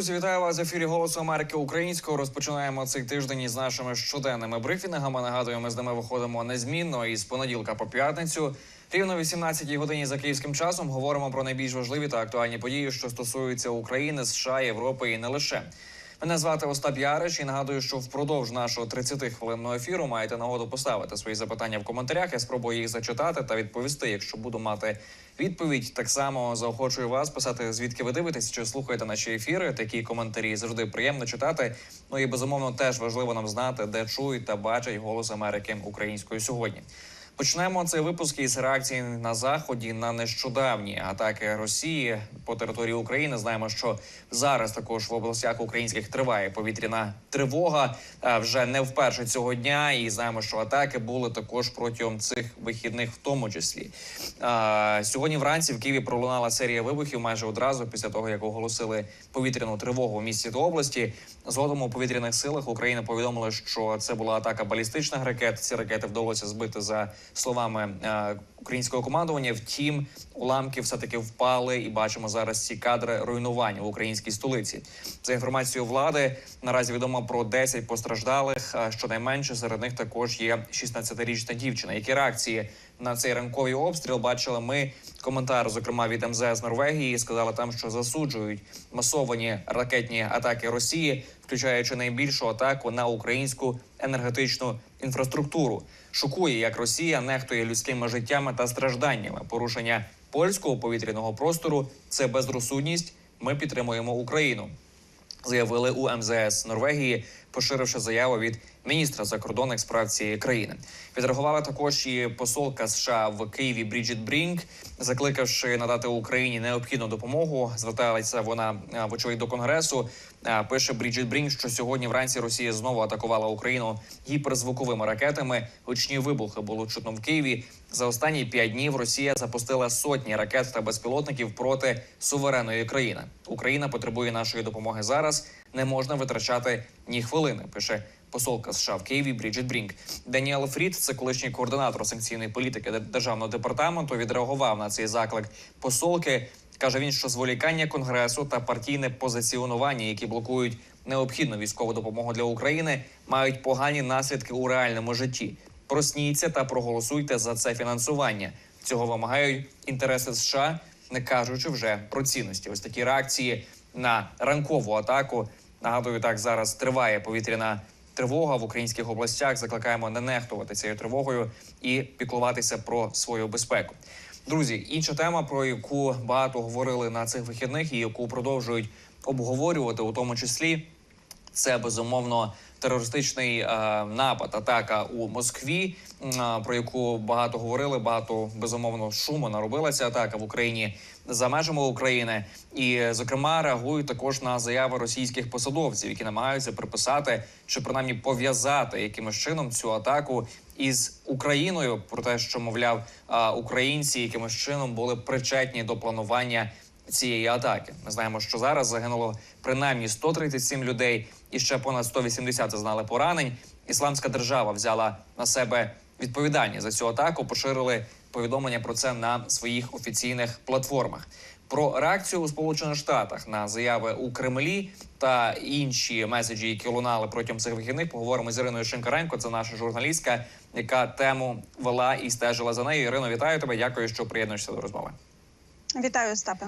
Друзі, вітаю вас в ефірі Голосу Америки Українського. Розпочинаємо цей тиждень із нашими щоденними брифінгами. Нагадую, ми з ними виходимо незмінно із понеділка по п'ятницю. Рівно 18 годині за київським часом говоримо про найбільш важливі та актуальні події, що стосуються України, США, Європи і не лише. Мене звати Остап Ярич і нагадую, що впродовж нашого 30-хвилинного ефіру маєте нагоду поставити свої запитання в коментарях. Я спробую їх зачитати та відповісти, якщо буду мати відповідь. Так само заохочую вас писати, звідки ви дивитесь, чи слухаєте наші ефіри. Такі коментарі завжди приємно читати. Ну і безумовно теж важливо нам знати, де чують та бачать голос Америки українською сьогодні. Почнемо цей випуск із реакції на заході на нещодавні атаки Росії по території України. Знаємо, що зараз також в областях українських триває повітряна тривога вже не вперше цього дня. І знаємо, що атаки були також протягом цих вихідних, в тому числі. Сьогодні вранці в Києві пролунала серія вибухів майже одразу після того, як оголосили повітряну тривогу в місті та області. Згодом у повітряних силах України повідомили, що це була атака балістичних ракет. Ці ракети вдалося збити за словами е, українського командування. Втім, уламки все таки впали, і бачимо зараз ці кадри руйнування в українській столиці. За інформацією влади, наразі відомо про 10 постраждалих. Щонайменше серед них також є 16-річна дівчина. Які реакції на цей ранковий обстріл бачили ми коментар, зокрема від МЗС Норвегії, сказали там, що засуджують масовані ракетні атаки Росії, включаючи найбільшу атаку на українську енергетичну інфраструктуру. Шокує, як Росія нехтує людськими життями та стражданнями. Порушення польського повітряного простору це безрозсудність. Ми підтримуємо Україну. Заявили у МЗС Норвегії, поширивши заяву від міністра закордонних справ цієї країни. Відреагувала також і посолка США в Києві Бріджит Брінк, закликавши надати Україні необхідну допомогу. Зверталася вона а, вочевидь до конгресу. Пише Бріджит Брінк, що сьогодні вранці Росія знову атакувала Україну гіперзвуковими ракетами. Гучні вибухи було чутно в Києві. За останні п'ять днів Росія запустила сотні ракет та безпілотників проти суверенної країни. Україна потребує нашої допомоги зараз. Не можна витрачати ні хвилини. Пише посолка США в Києві Бріджит Брінк. Даніел Фрід, це колишній координатор санкційної політики державного департаменту. Відреагував на цей заклик посолки. Каже він, що зволікання конгресу та партійне позиціонування, які блокують необхідну військову допомогу для України, мають погані наслідки у реальному житті. Просніться та проголосуйте за це фінансування. Цього вимагають інтереси США, не кажучи вже про цінності. Ось такі реакції на ранкову атаку. Нагадую, так зараз триває повітряна тривога в українських областях. Закликаємо не нехтувати цією тривогою і піклуватися про свою безпеку. Друзі, інша тема, про яку багато говорили на цих вихідних, і яку продовжують обговорювати, у тому числі, це безумовно терористичний е, напад, атака у Москві, е, про яку багато говорили. Багато безумовно шуму наробила ця атака в Україні за межами України, і зокрема реагують також на заяви російських посадовців, які намагаються приписати чи принаймні пов'язати якимось чином цю атаку із Україною про те, що мовляв українці якимось чином були причетні до планування цієї атаки. Ми знаємо, що зараз загинуло принаймні 137 людей, і ще понад 180 зазнали поранень. Ісламська держава взяла на себе відповідальність за цю атаку. Поширили повідомлення про це на своїх офіційних платформах. Про реакцію у Сполучених Штатах на заяви у Кремлі та інші меседжі, які лунали протягом цих вихідних, поговоримо з Іриною Шинкаренко. Це наша журналістка, яка тему вела і стежила за нею. Ірино, вітаю тебе. Дякую, що приєднуєшся до розмови. Вітаю, Остапе.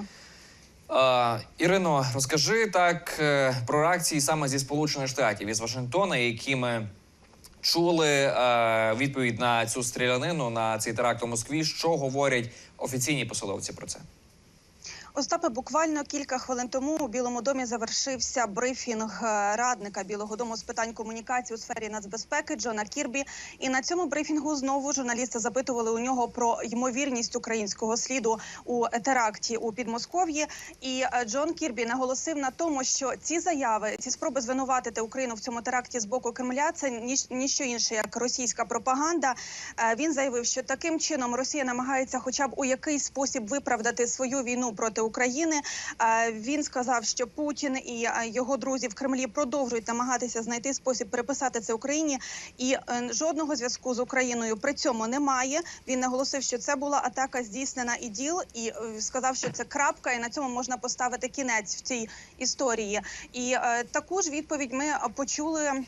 Е, Ірино, розкажи так е, про реакції саме зі Сполучених Штатів із Вашингтона, які ми чули е, відповідь на цю стрілянину на цей теракт у Москві. Що говорять офіційні посадовці про це? Остапе, буквально кілька хвилин тому у Білому домі завершився брифінг е, радника Білого Дому з питань комунікації у сфері нацбезпеки Джона Кірбі. І на цьому брифінгу знову журналісти запитували у нього про ймовірність українського сліду у теракті у Підмосков'ї. І е, Джон Кірбі наголосив на тому, що ці заяви, ці спроби звинуватити Україну в цьому теракті з боку Кремля, це ніж ніщо інше як російська пропаганда. Е, Він заявив, що таким чином Росія намагається, хоча б у якийсь спосіб виправдати свою війну проти України. Він сказав, що Путін і його друзі в Кремлі продовжують намагатися знайти спосіб переписати це Україні, і е, жодного зв'язку з Україною при цьому немає. Він наголосив, що це була атака здійснена іділ, і е, сказав, що це крапка, і на цьому можна поставити кінець в цій історії. І е, таку ж відповідь ми почули.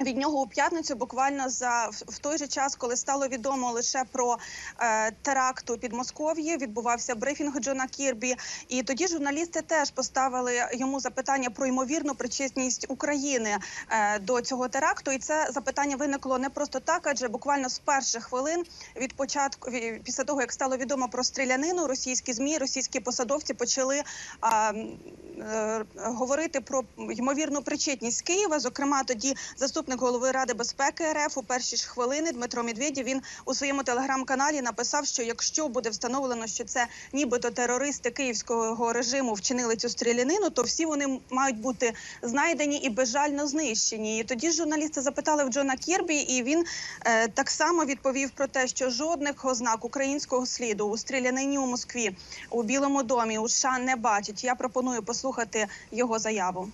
Від нього у п'ятницю, буквально за в- той же час, коли стало відомо лише про е, теракт у Підмосков'ї, відбувався брифінг Джона Кірбі. І тоді журналісти теж поставили йому запитання про ймовірну причетність України е, до цього теракту. І це запитання виникло не просто так, адже буквально з перших хвилин від початку ві- після того, як стало відомо про стрілянину, російські змі, російські посадовці почали м, е, говорити про ймовірну причетність Києва. Зокрема, тоді заступник голови ради безпеки РФ у перші ж хвилини Дмитро Медведєв він у своєму телеграм-каналі написав, що якщо буде встановлено, що це нібито терористи київського режиму вчинили цю стрілянину, то всі вони мають бути знайдені і безжально знищені. І тоді журналісти запитали в Джона Кірбі, і він е, так само відповів про те, що жодних ознак українського сліду у стрілянині у Москві, у Білому домі, у США не бачить. Я пропоную послухати його заяву.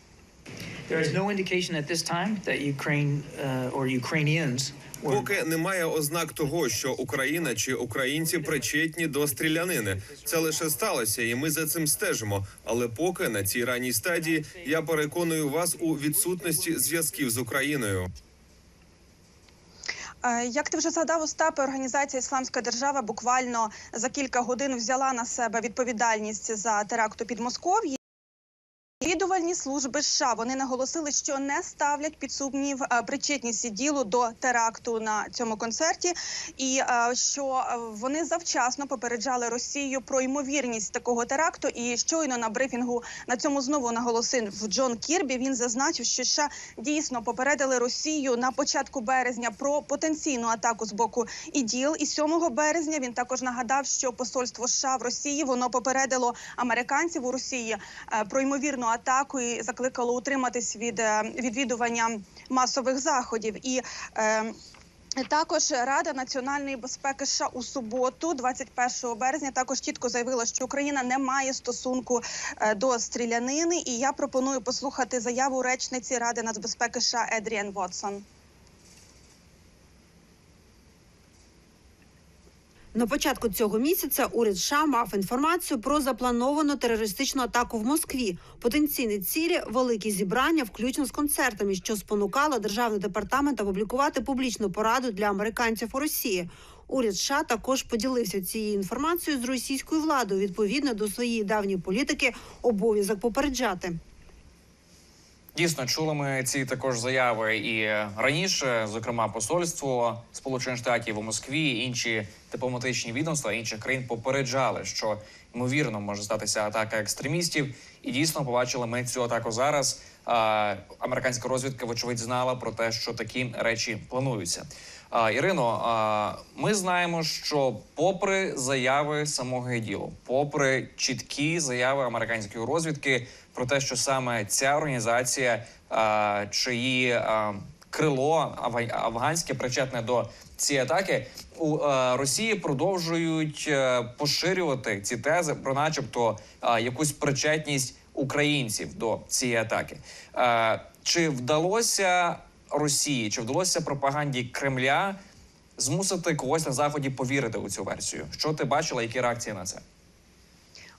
There is no indication at this time that Ukraine uh, or Ukrainians were Поки немає ознак того, що Україна чи українці причетні до стрілянини. Це лише сталося, і ми за цим стежимо. Але поки на цій ранній стадії я переконую вас у відсутності зв'язків з Україною. Е, Як ти вже згадав, Остапе, організація Ісламська держава буквально за кілька годин взяла на себе відповідальність за теракт у Підмосков'ї. Відувальні служби США вони наголосили, що не ставлять під сумнів е, причетність ділу до теракту на цьому концерті, і е, що вони завчасно попереджали Росію про ймовірність такого теракту. І щойно на брифінгу на цьому знову наголосив Джон Кірбі. Він зазначив, що США дійсно попередили Росію на початку березня про потенційну атаку з боку іділ. І 7 березня він також нагадав, що посольство США в Росії воно попередило американців у Росії е, про ймовірну атаку і закликало утриматись від е, відвідування масових заходів. І е, також Рада національної безпеки США у суботу, 21 березня, також чітко заявила, що Україна не має стосунку е, до стрілянини. І я пропоную послухати заяву речниці Ради нацбезпеки США Едріан Вотсон. На початку цього місяця уряд США мав інформацію про заплановану терористичну атаку в Москві. Потенційні цілі великі зібрання, включно з концертами, що спонукало державний департамент опублікувати публічну пораду для американців у Росії. Уряд США також поділився цією інформацією з російською владою відповідно до своєї давньої політики обов'язок попереджати. Дійсно, чули ми ці також заяви і раніше, зокрема, посольство Сполучених Штатів у Москві, інші дипломатичні відомства інших країн попереджали, що ймовірно може статися атака екстремістів. І дійсно побачили ми цю атаку зараз. А, американська розвідка, вочевидь, знала про те, що такі речі плануються. А, Ірино, а, ми знаємо, що попри заяви самого іділу, попри чіткі заяви американської розвідки про те, що саме ця організація, а, чиї а, крило афганське причетне до цієї атаки, у е, Росії продовжують е, поширювати ці тези про, начебто, е, якусь причетність українців до цієї атаки. Е, Чи вдалося Росії, чи вдалося пропаганді Кремля змусити когось на заході повірити у цю версію? Що ти бачила? Які реакції на це?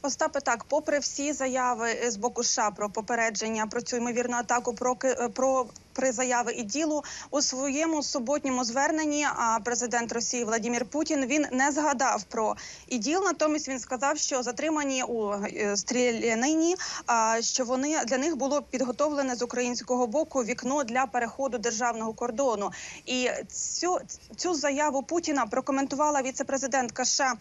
Остапе, так, попри всі заяви з боку США про попередження про цю ймовірну атаку, про е, про при заяви і ділу у своєму суботньому зверненні. Президент Росії Владимир Путін він не згадав про іділ. Натомість він сказав, що затримані у е, стрілянині, а що вони для них було підготовлене з українського боку вікно для переходу державного кордону. І цю цю заяву Путіна прокоментувала віцепрезидентка США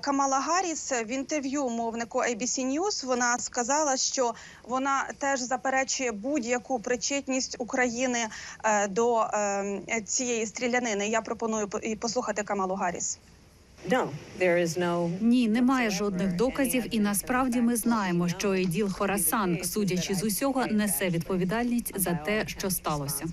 Камала Гарріс в інтерв'ю мовнику ABC News. Вона сказала, що вона теж заперечує будь-яку причетність України е, до е, цієї стрілянини. Я пропоную по- і послухати Камалу Гарріс. Ні, немає жодних доказів, і насправді ми знаємо, що Еділ Хорасан, судячи з усього, несе відповідальність за те, що сталося.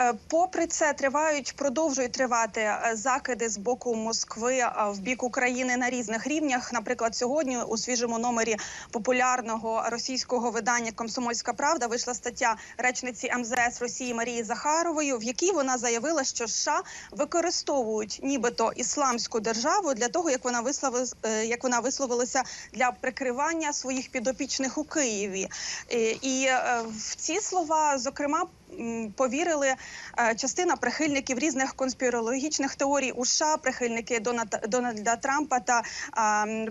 Е, Попри це, тривають, продовжують тривати е, закиди з боку Москви е, в бік України на різних рівнях. Наприклад, сьогодні у свіжому номері популярного російського видання Комсомольська Правда вийшла стаття речниці МЗС Росії Марії Захарової, в якій вона заявила, що США використовують нібито ісламську державу для того, як вона вислови, як вона висловилася для прикривання своїх підопічних у Києві. І в ці слова, зокрема, повірили е, частина прихильників різних конспірологічних теорій у США, прихильники Дональда, Трампа та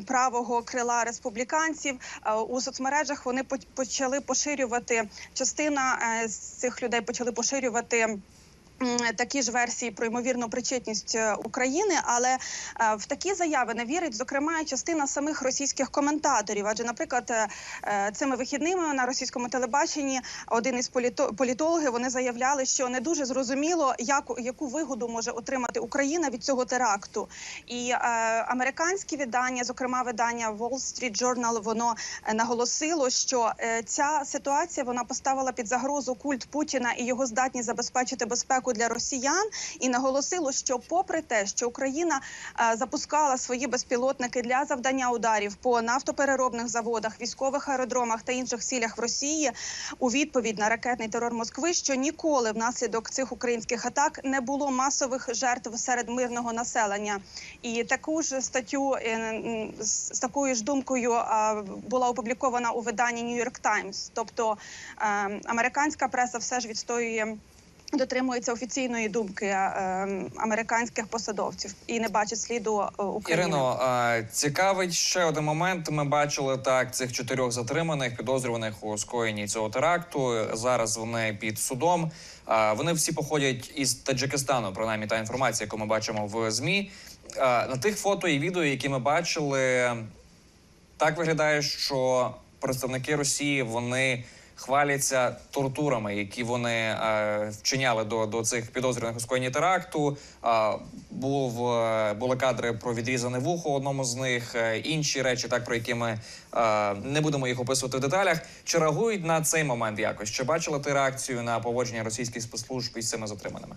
правого крила республіканців. Е, У соцмережах вони почали поширювати частина е, з цих людей почали поширювати. Такі ж версії про ймовірну причетність е, України, але е, в такі заяви не вірить, зокрема, частина самих російських коментаторів. Адже, наприклад, е, цими вихідними на російському телебаченні один із політо- політологів вони заявляли, що не дуже зрозуміло, яку яку вигоду може отримати Україна від цього теракту. І е, американські видання, зокрема видання Wall Street Journal, воно наголосило, що ця ситуація вона поставила під загрозу культ Путіна і його здатність забезпечити безпеку для росіян, і наголосило, що, попри те, що Україна е, запускала свої безпілотники для завдання ударів по нафтопереробних заводах, військових аеродромах та інших цілях в Росії, у відповідь на ракетний терор Москви, що ніколи внаслідок цих українських атак не було масових жертв серед мирного населення. І таку ж статтю е, з такою ж думкою була опублікована у виданні New York Times. Тобто е, американська преса все ж відстоює. Дотримується офіційної думки е, американських посадовців і не бачить сліду е, України. Ірино, цікавить ще один момент. Ми бачили так цих чотирьох затриманих підозрюваних у скоєнні цього теракту. Зараз вони під судом. Вони всі походять із Таджикистану. Принаймні та інформація, яку ми бачимо в змі. На тих фото і відео, які ми бачили, так виглядає, що представники Росії вони хваляться тортурами, які вони е, вчиняли до, до цих підозрюваних у скоєнні теракту. Був е, були кадри про відрізане вухо одному з них, е, інші речі, так про які ми не будемо їх описувати в деталях. Чи реагують на цей момент якось? Чи бачила ти реакцію на поводження російських спецслужб із цими затриманими?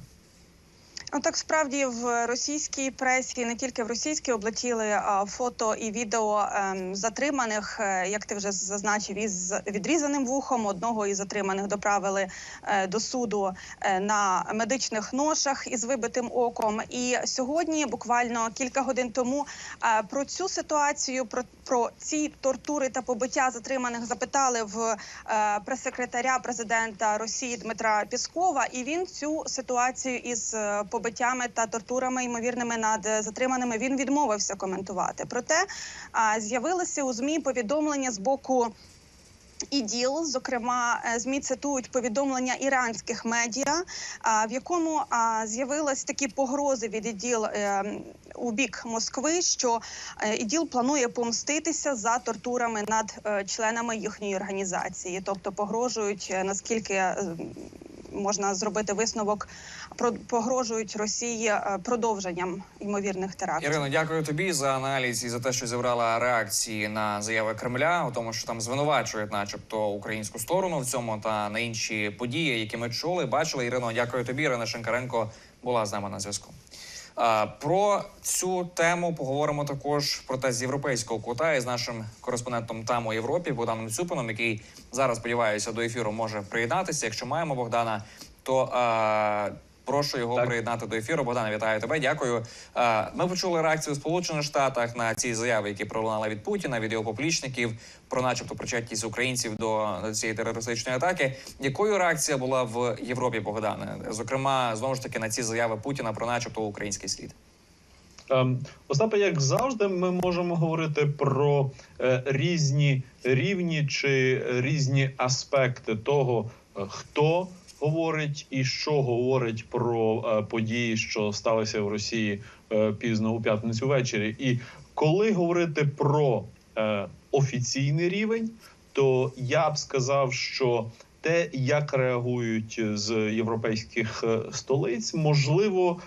Ну так справді в російській пресі, не тільки в російській, облетіли фото і відео ем, затриманих, е, як ти вже зазначив, із відрізаним вухом. Одного із затриманих доправили е, до суду е, на медичних ношах із вибитим оком. І сьогодні, буквально кілька годин тому, про цю ситуацію, про, про ці тортури та побиття затриманих запитали в прес-секретаря президента Росії Дмитра Піскова, і він цю ситуацію із е, побиттями та тортурами ймовірними над е, затриманими він відмовився коментувати. Проте з'явилися у змі повідомлення з боку. ІДІЛ, зокрема, е, змі цитують повідомлення іранських медіа, в якому з'явились такі погрози від ІДІЛ е, у бік Москви, що е, ІДІЛ планує помститися за тортурами над членами їхньої організації, тобто погрожують наскільки. Можна зробити висновок, про погрожують Росії е, продовженням ймовірних терактів. Ірино, дякую тобі за аналіз і за те, що зібрала реакції на заяви Кремля, у тому, що там звинувачують, начебто, українську сторону в цьому та на інші події, які ми чули, бачили. Ірино, дякую тобі. Ірина Шенкаренко була з нами на зв'язку. Про цю тему поговоримо також про те з європейського кута і з нашим кореспондентом там у Європі Богданом Цюпином, який зараз сподіваюся до ефіру може приєднатися. Якщо маємо Богдана, то прошу його Так. приєднати до ефіру. Богдане, вітаю тебе. Дякую. Ми почули реакцію в Сполучених Штатах на ці заяви, які пролунали від Путіна, від його поплічників про, начебто, причетність українців до цієї терористичної атаки. Якою реакція була в Європі, Богдане? Зокрема, знову ж таки на ці заяви Путіна про, начебто, український слід. Ем, Остапе, як завжди, ми можемо говорити про е, різні рівні чи різні аспекти того, е, хто говорить і що говорить про е, події, що сталися в Росії е, пізно у п'ятницю ввечері. І коли говорити про е, офіційний рівень, то я б сказав, що те, як реагують з європейських столиць, можливо.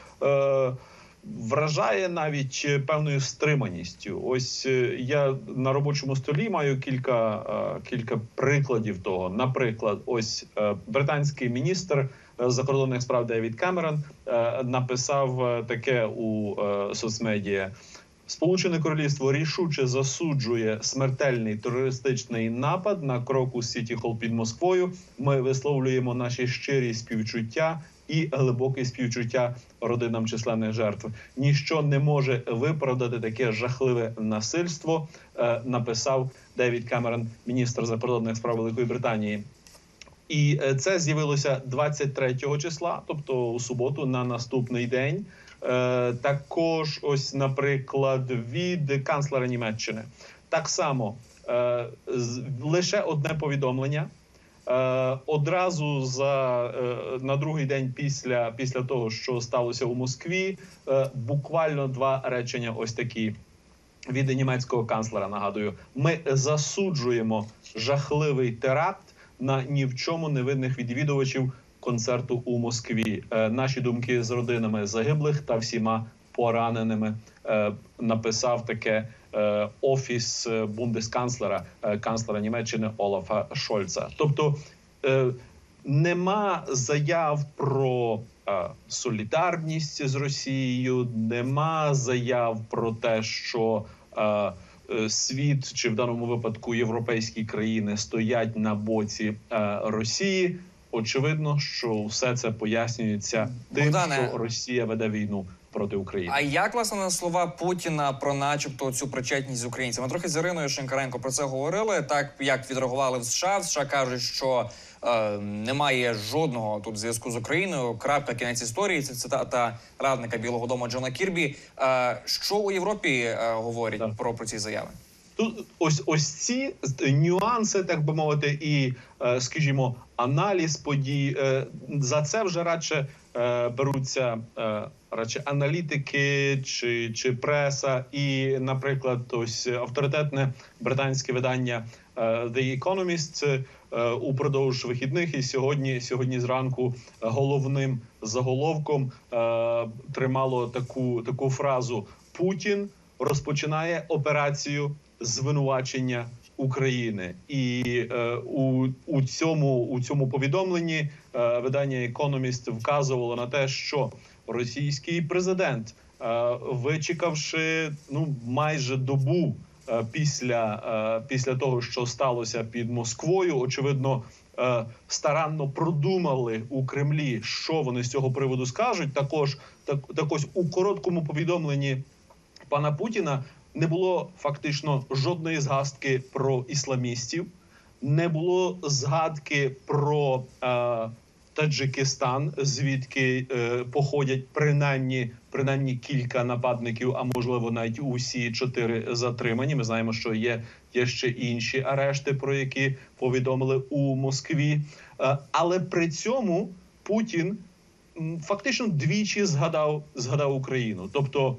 Вражає навіть е, певною стриманістю. Ось е, я на робочому столі маю кілька, е, кілька прикладів того. Наприклад, ось британський міністр закордонних справ Девід Камерон написав таке у соцмедіа. Сполучене Королівство рішуче засуджує смертельний терористичний напад на кроку Сіті Холл під Москвою. Ми висловлюємо наші щирі співчуття і глибоке співчуття родинам численних жертв. Ніщо не може виправдати таке жахливе насильство. е, написав Девід Камерон, міністр закордонних справ Великої Британії. І е, це з'явилося 23 числа, тобто у суботу, на наступний день. Е, Також, ось, наприклад, від канцлера Німеччини. Так само лише одне повідомлення. Е, Одразу за е, на другий день після, після того, що сталося у Москві, е, буквально два речення. Ось такі від німецького канцлера. Нагадую, ми засуджуємо жахливий теракт на ні в чому невинних відвідувачів концерту у Москві. Наші думки з родинами загиблих та всіма пораненими. Е, Написав таке е, офіс е, бундесканцлера, канцлера Німеччини Олафа Шольца. Тобто нема заяв про солідарність з Росією, нема заяв про те, що світ чи в даному випадку європейські країни стоять на боці е, Росії. Очевидно, що все це пояснюється тим, Богдане, що Росія веде війну проти України. А як власне на слова Путіна про, начебто, цю причетність з українцями? Ми трохи з Іриною Шенкаренко про це говорили. Так як відреагували в США. В США кажуть, що е, немає жодного тут зв'язку з Україною. Крапка кінець історії. Це цитата радника Білого Дому Джона Кірбі. Е, що у Європі е, говорять Так. про, про ці заяви? Тут ось ось ці з- нюанси, так би мовити, і е, скажімо, аналіз подій е, за це вже радше е, беруться е, радше аналітики чи, чи преса, і, наприклад, ось авторитетне британське видання е, The Economist е, упродовж вихідних і сьогодні, сьогодні зранку головним заголовком е, тримало таку таку фразу. Путін розпочинає операцію звинувачення України, і е, у, у цьому у цьому повідомленні е, видання Economist вказувало на те, що російський президент, е, вичекавши ну майже добу е, після, е, після того, що сталося під Москвою, очевидно. е, Старанно продумали у Кремлі, що вони з цього приводу скажуть. Також так, так ось у короткому повідомленні пана Путіна не було фактично жодної згадки про ісламістів, не було згадки про е, Таджикистан, звідки е, походять принаймні, принаймні кілька нападників, а можливо навіть усі чотири затримані. Ми знаємо, що є, є ще інші арешти, про які повідомили у Москві. Е, але при цьому Путін фактично двічі згадав, згадав Україну. Тобто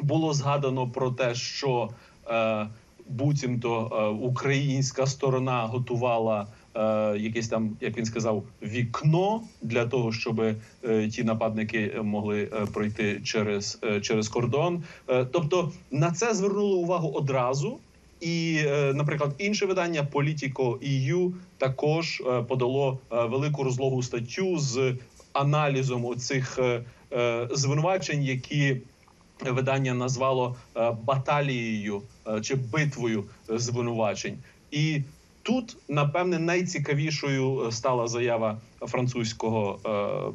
було згадано про те, що е, буцімто е, українська сторона готувала е, якесь там, як він сказав, вікно для того, щоб е, ті нападники могли е, пройти через, через кордон. Тобто на це звернули увагу одразу. І, наприклад, інше видання Politico EU також подало велику розлогу статтю з аналізом оцих звинувачень, які видання назвало е, баталією е, чи битвою е, звинувачень. І тут, напевне, найцікавішою стала заява французького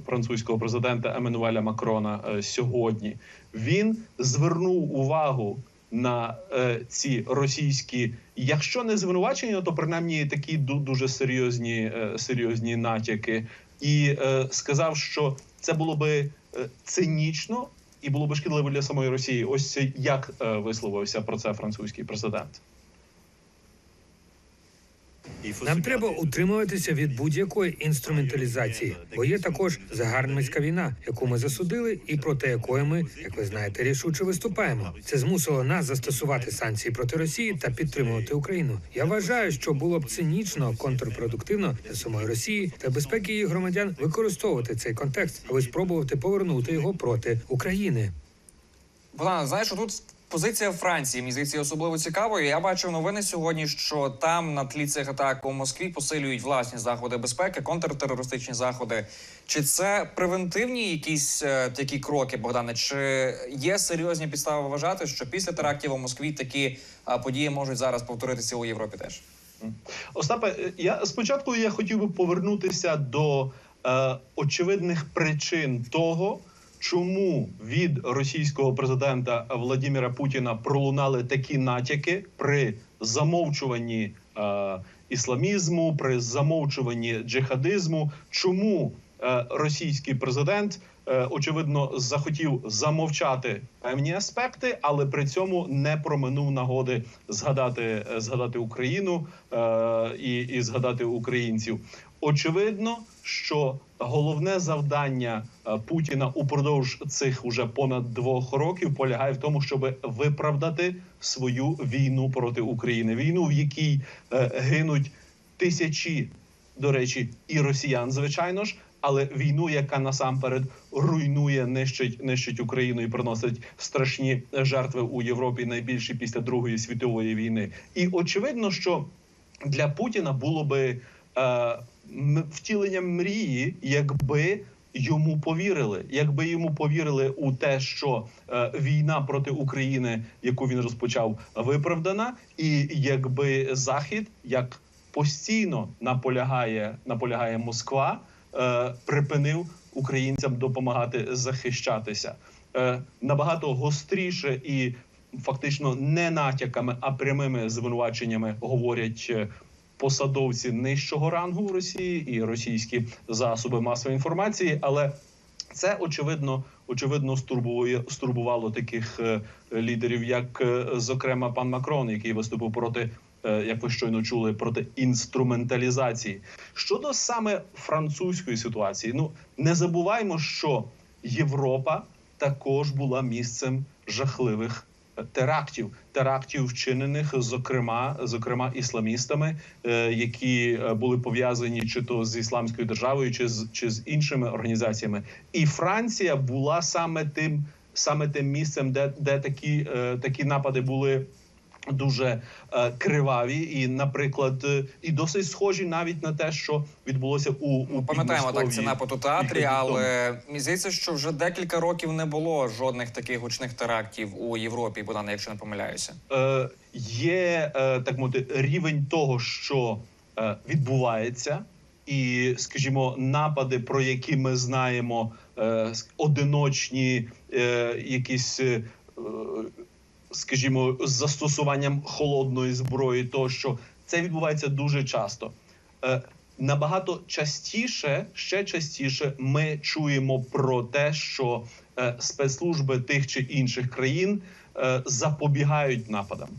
французького президента Еммануеля Макрона сьогодні. Він звернув увагу на ці російські, якщо не звинувачення, то принаймні такі ду- дуже серйозні, серйозні натяки, і е, сказав, що це було би цинічно і було би шкідливо для самої Росії. Ось як е, висловився про це французький президент. Нам треба утримуватися від будь-якої інструменталізації, бо є також загарбницька війна, яку ми засудили, і проти якої ми, як ви знаєте, рішуче виступаємо. Це змусило нас застосувати санкції проти Росії та підтримувати Україну. Я вважаю, що було б цинічно, контрпродуктивно для самої Росії та безпеки її громадян використовувати цей контекст, аби спробувати повернути його проти України. Богдана, знаєш, тут Позиція Франції мені здається особливо цікавою. Я бачив новини сьогодні, що там на тлі цих атак у Москві посилюють власні заходи безпеки, контртерористичні заходи. Чи це превентивні якісь е, такі кроки, Богдане? Чи є серйозні підстави вважати, що після терактів у Москві такі е, події можуть зараз повторитися у Європі теж? Остапе, е, я спочатку я хотів би повернутися до е, очевидних причин того, чому від російського президента Владимира Путіна пролунали такі натяки при замовчуванні е, ісламізму, при замовчуванні джихадизму. Чому е, російський президент е, очевидно захотів замовчати певні аспекти, але при цьому не проминув нагоди згадати, е, згадати Україну е, і, і згадати українців. Очевидно, що головне завдання е, Путіна упродовж цих уже понад двох років полягає в тому, щоб виправдати свою війну проти України, війну, в якій е, гинуть тисячі, до речі, і росіян, звичайно ж. Але війну, яка насамперед руйнує, нищить, нищить Україну і приносить страшні жертви у Європі, найбільші після Другої світової війни. І очевидно, що для Путіна було би е, втіленням мрії, якби йому повірили, якби йому повірили у те, що е, війна проти України, яку він розпочав, виправдана, і якби Захід як постійно наполягає, наполягає Москва, е, припинив українцям допомагати захищатися. Е, набагато гостріше і фактично не натяками, а прямими звинуваченнями говорять е, посадовці нижчого рангу в Росії і російські засоби масової інформації, але це очевидно очевидно стурбує стурбувало таких е, лідерів, як е, зокрема пан Макрон, який виступив проти. е, Як ви щойно чули проти інструменталізації щодо саме французької ситуації, ну не забуваймо, що Європа також була місцем жахливих терактів, терактів, вчинених зокрема, зокрема ісламістами, е, які е, були пов'язані чи то з ісламською державою, чи з чи з іншими організаціями. І Франція була саме тим, саме тим місцем, де, де такі, е, такі напади були. Дуже е, криваві, і, наприклад, е, і досить схожі навіть на те, що відбулося у, у Ми пам'ятаємо так це напад у театрі, але мені здається, що вже декілька років не було жодних таких гучних терактів у Європі, Богдане, якщо не помиляюся. е, є е, так мовити рівень того, що е, відбувається, і, скажімо, напади, про які ми знаємо, е, одиночні е, якісь. е, Скажімо, з застосуванням холодної зброї, тощо це відбувається дуже часто. Е, набагато частіше, ще частіше, ми чуємо про те, що е, спецслужби тих чи інших країн е, запобігають нападам,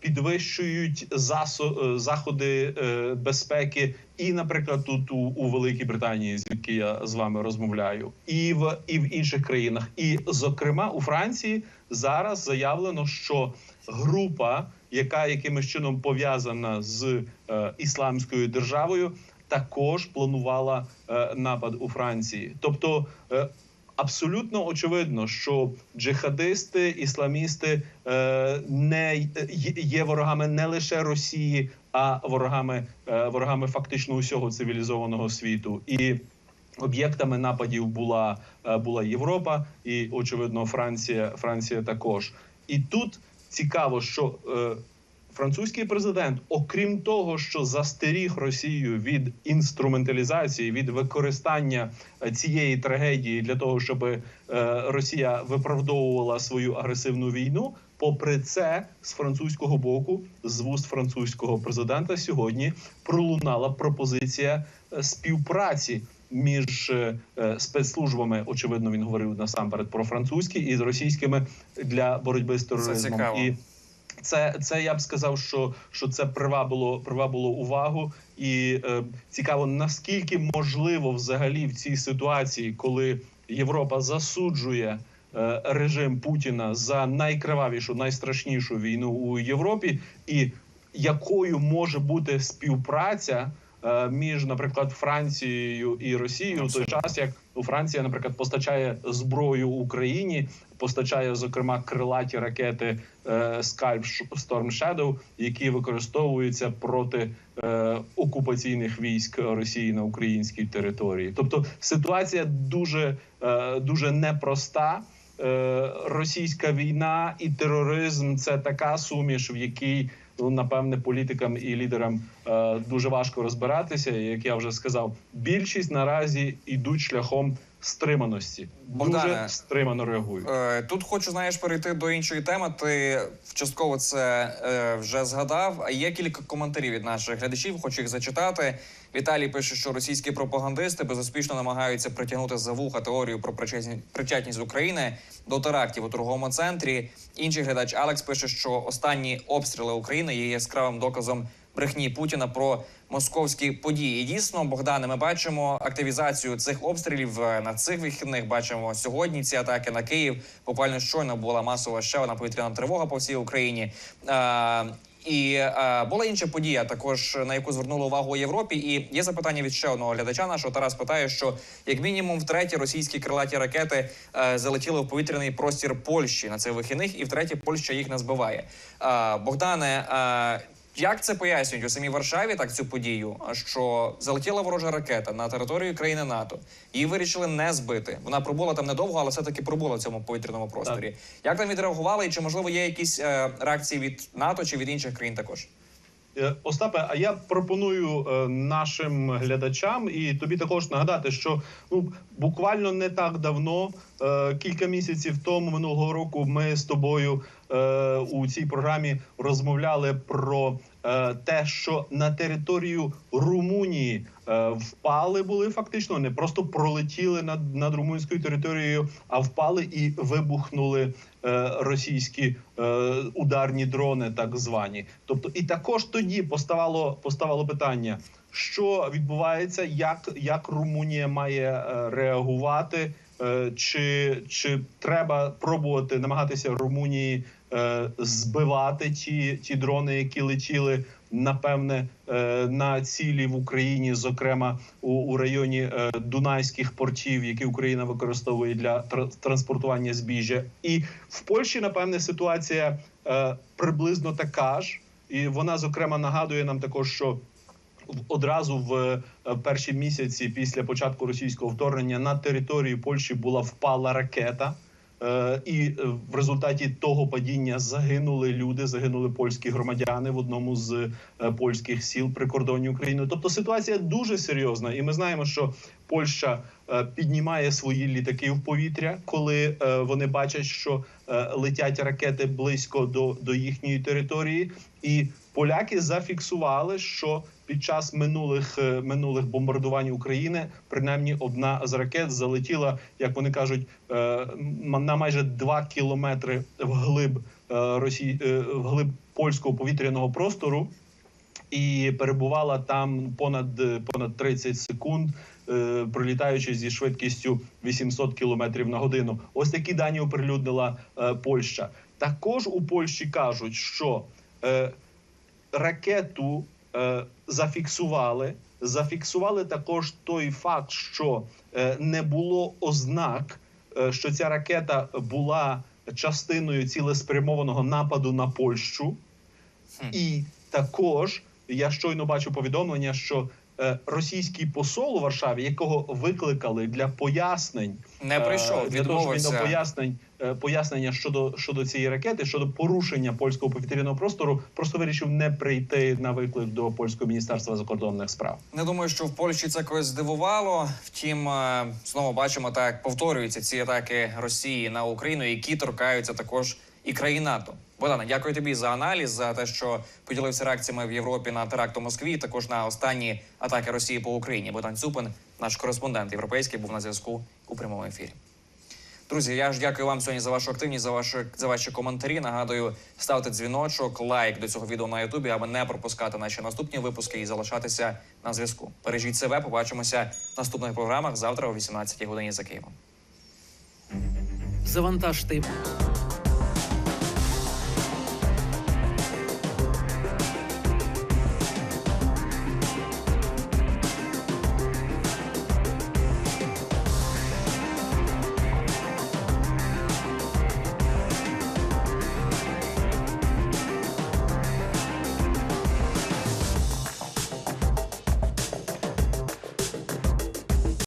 підвищують засо, е, заходи е, безпеки, і, наприклад, тут у, у Великій Британії, звідки я з вами розмовляю, і в і в інших країнах, і зокрема у Франції зараз заявлено, що група, яка якимось чином пов'язана з е, ісламською державою, також планувала е, напад у Франції, тобто. Е, Абсолютно очевидно, що джихадисти, ісламісти е, не є- ворогами не лише Росії, а ворогами е, ворогами фактично усього цивілізованого світу. І об'єктами нападів була, е, була Європа, і очевидно, Франція, Франція також. І тут цікаво, що е, французький президент, окрім того, що застеріг Росію від інструменталізації, від використання е, цієї трагедії для того, щоб е, Росія виправдовувала свою агресивну війну. Попри це, з французького боку, з вуст французького президента сьогодні пролунала пропозиція е, співпраці між спецслужбами. Очевидно, він говорив насамперед про французькі і з російськими для боротьби з тероризмом. цікаво. І це, це я б сказав, що, що це привабило, привабило увагу, і е, цікаво, наскільки можливо взагалі в цій ситуації, коли Європа засуджує е, режим Путіна за найкривавішу, найстрашнішу війну у Європі, і якою може бути співпраця між, наприклад, Францією і Росією, в той час як ну, Франція, наприклад, постачає зброю Україні, постачає зокрема крилаті ракети е, Scalp Storm Shadow, які використовуються проти е, окупаційних військ Росії на українській території. Тобто ситуація дуже, е, дуже непроста. Е, Російська війна і тероризм це така суміш, в якій ну напевне політикам і лідерам е, дуже важко розбиратися. Як я вже сказав, більшість наразі йдуть шляхом стриманості. Богдане, дуже стримано реагують. Е, Тут хочу знаєш перейти до іншої теми. Ти частково це е, вже згадав. А є кілька коментарів від наших глядачів. Хочу їх зачитати. Віталій пише, що російські пропагандисти безуспішно намагаються притягнути за вуха теорію про причетні- причетність України до терактів у торговому центрі. Інший глядач Алекс пише, що останні обстріли України є яскравим доказом брехні Путіна про московські події. І дійсно, Богдане, ми бачимо активізацію цих обстрілів е, на цих вихідних. Бачимо сьогодні ці атаки на Київ. Буквально щойно була масова ще одна повітряна тривога по всій Україні. Е, і е, була інша подія, також на яку звернули увагу у Європі. І є запитання від ще одного глядача. Нашого Тарас питає, що як мінімум втретє російські крилаті ракети е, залетіли в повітряний простір Польщі на цих вихідних, і втретє Польща їх не збиває. Е, Богдане. Е, як це пояснюють у самій Варшаві так цю подію? Що залетіла ворожа ракета на територію країни НАТО, її вирішили не збити. Вона пробула там недовго, але все таки пробула в цьому повітряному просторі. Як там відреагували, і чи можливо є якісь е, реакції від НАТО чи від інших країн також? Е, Остапе, а я пропоную е, нашим глядачам і тобі також нагадати, що ну буквально не так давно, е, кілька місяців тому минулого року, ми з тобою у цій програмі розмовляли про те, що на територію Румунії е, впали були фактично, не просто пролетіли над, над румунською територією, а впали і вибухнули е, російські е, ударні дрони, так звані. Тобто, і також тоді поставало поставало питання, що відбувається, як, як Румунія має е, реагувати. Е, Чи, чи треба пробувати намагатися Румунії е, збивати ті, ті дрони, які летіли напевне е, на цілі в Україні, зокрема у, у районі е, Дунайських портів, які Україна використовує для тр- транспортування збіжжя, і в Польщі, напевне, ситуація е, приблизно така ж, і вона зокрема нагадує нам також, що одразу в е, перші місяці після початку російського вторгнення на територію Польщі була впала ракета. Е, І е, в результаті того падіння загинули люди, загинули польські громадяни в одному з е, польських сіл при кордоні України. Тобто ситуація дуже серйозна, і ми знаємо, що Польща піднімає свої літаки в повітря, коли вони бачать, що летять ракети близько до, до їхньої території, і поляки зафіксували, що під час минулих е, минулих бомбардувань України принаймні одна з ракет залетіла, як вони кажуть, е, на майже 2 кілометри вглиб е, Росії вглиб польського повітряного простору. І перебувала там понад понад 30 секунд, пролітаючи зі швидкістю 800 кілометрів на годину. Ось такі дані оприлюднила Польща. Також у Польщі кажуть, що ракету зафіксували. Зафіксували також той факт, що е, не було ознак, е, що ця ракета була частиною цілеспрямованого нападу на Польщу, і також я щойно бачу повідомлення, що е, російський посол у Варшаві, якого викликали для пояснень, Не е, прийшов, для того, щоб він пояснень е, пояснення щодо щодо цієї ракети, щодо порушення польського повітряного простору, просто вирішив не прийти на виклик до польського міністерства закордонних справ. Не думаю, що в Польщі це когось здивувало. Втім, е, знову бачимо, так повторюються ці атаки Росії на Україну, які торкаються також і країн НАТО. Богдане, дякую тобі за аналіз, за те, що поділився реакціями в Європі на теракт у Москві, також на останні атаки Росії по Україні. Богдан Цупин, наш кореспондент європейський, був на зв'язку у прямому ефірі. Друзі, я ж дякую вам сьогодні за вашу активність, за ваші за ваші коментарі. Нагадую, ставте дзвіночок, лайк до цього відео на Ютубі, аби не пропускати наші наступні випуски і залишатися на зв'язку. Бережіть себе. Побачимося в наступних програмах завтра о 18 годині за Києвом. Завантажте